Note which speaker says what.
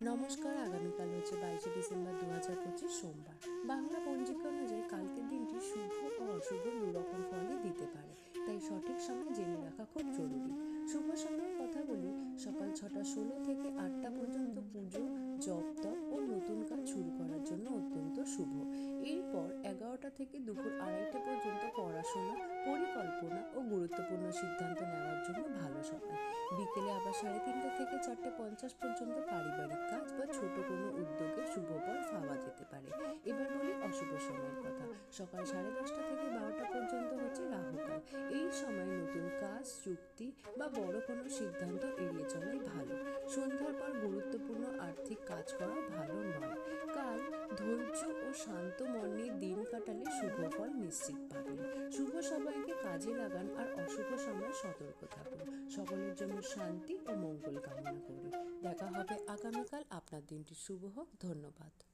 Speaker 1: নমস্কার, আগামীকাল হচ্ছে বাইশে ডিসেম্বর দু হাজার পঁচিশ সোমবার। বাংলা পঞ্জিকা অনুযায়ী কালকের দিনটি শুভ ও অশুভ দুরকম ফলই দিতে পারে, তাই সঠিক সময় জেনে রাখা খুব জরুরি। শুভ সময়ের কথা বলি, সকাল ছটা ষোলো থেকে আটটা পর্যন্ত পুজো, জপ তপ ও নতুন কাজ শুরু করার জন্য অত্যন্ত শুভ। এরপর এগারোটা থেকে দুপুর আড়াইটা পর্যন্ত পড়াশোনা, পরিকল্পনা ও গুরুত্বপূর্ণ সিদ্ধান্ত সময় বিকেলে আবার সাড়ে তিনটে থেকে চারটে পঞ্চাশ পর্যন্ত পারিবারিক কাজ বা ছোট কোনো উদ্যোগে শুভ ফল পাওয়া যেতে পারে। এবার বলি অশুভ সময়ের কথা। সকাল সাড়ে দশটা থেকে বারোটা পর্যন্ত হচ্ছে রাহুকাল এই সময় নতুন কাজ, চুক্তি বা বড় কোনো সিদ্ধান্ত এড়িয়ে চলাই ভালো। সন্ধ্যার পর গুরুত্বপূর্ণ আর্থিক কাজ করা ভালো নয়। কাল ধৈর্য ও শান্ত মন নিয়ে দিন কাটালে শুভ ফল নিশ্চিত পাবেন। শুভ সময়কে কাজে লাগান আর অশুভ সময় সতর্ক থাকুন। সকলের জন্য শান্তি ও মঙ্গল কামনা করি। দেখা হবে আগামীকাল। আপনার দিনটি শুভ হোক। ধন্যবাদ।